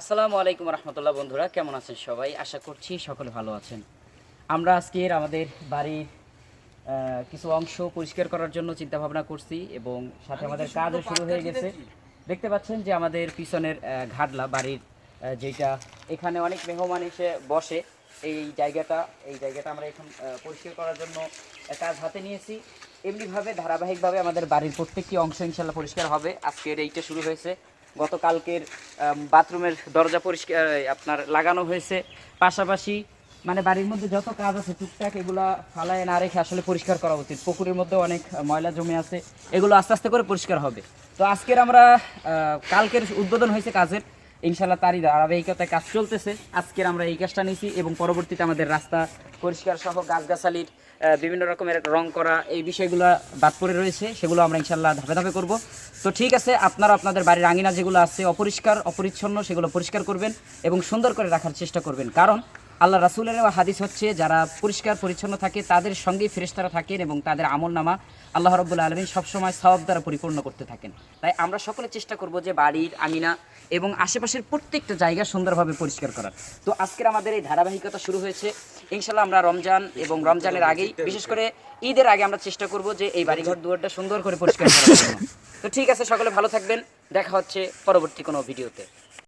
আসসালামু আলাইকুম রহমতুল্লাহ বন্ধুরা কেমন আছেন সবাই? আশা করছি সকলে ভালো আছেন। আমরা আজকের আমাদের বাড়ির কিছু অংশ পরিষ্কার করার জন্য চিন্তা ভাবনা করছি এবং সাথে আমাদের কাজও শুরু হয়ে গেছে। দেখতে পাচ্ছেন যে আমাদের পিছনের ঘাটলা বাড়ির যেটা এখানে অনেক মেহমান এসে বসে। এই জায়গাটা এই জায়গাটা আমরা এখন পরিষ্কার করার জন্য কাজ হাতে নিয়েছি। এমনিভাবে ধারাবাহিকভাবে আমাদের বাড়ির প্রত্যেকটি অংশ ইনশাল্লাহ পরিষ্কার হবে। আজকের এইটা শুরু হয়েছে। গতকালকের বাথরুমের দরজা পরিষ্কার আপনার লাগানো হয়েছে। পাশাপাশি মানে বাড়ির মধ্যে যত কাজ আছে, টুকটাক এগুলো ফালায় না রেখে আসলে পরিষ্কার করা উচিত। পুকুরের মধ্যে অনেক ময়লা জমে আছে। এগুলো আস্তে আস্তে করে পরিষ্কার হবে। তো আজকের আমরা কালকের উদ্বোধন হয়েছে কাজের। ইনশাল্লাহ তারই ধারাবাহিকতায় কাজ চলতেছে। আজকের আমরা এই কাজটা নিয়েছি এবং পরবর্তীতে আমাদের রাস্তা পরিষ্কার সহ গাছগাছালির বিভিন্ন রকমের রং করা এই বিষয়গুলো বাদ পড়ে রয়েছে, সেগুলো আমরা ইনশাল্লাহ ধাপে ধাপে করব। তো ঠিক আছে, আপনারা আপনাদের বাড়ির আঙিনা যেগুলো আছে, অপরিষ্কার, অপরিচ্ছন্ন, সেগুলো পরিষ্কার করবেন এবং সুন্দর করে রাখার চেষ্টা করবেন। কারণ আল্লাহ রাসুলের হাদিস হচ্ছে, যারা পরিষ্কার, পরিচ্ছন্ন থাকে, তাদের সঙ্গেই ফেরেশতারা থাকেন এবং তাদের আমল নামা আল্লাহ রব্বুল আলমিন সবসময় সব দ্বারা পরিপূর্ণ করতে থাকেন। তাই আমরা সকলে চেষ্টা করব যে বাড়ির আঙিনা এবং আশেপাশের প্রত্যেকটা জায়গা সুন্দরভাবে পরিষ্কার করার। তো আজকের আমাদের এই ধারাবাহিকতা শুরু হয়েছে। ইনশাল্লাহ আমরা রমজান এবং রমজানের আগেই, বিশেষ করে ঈদের আগে আমরা চেষ্টা করব যে এই বাড়িঘর, দুয়ারটা সুন্দর করে পরিষ্কার করার জন্য। তো ঠিক আছে, সকলে ভালো থাকবেন। দেখা হচ্ছে পরবর্তী কোনো ভিডিওতে।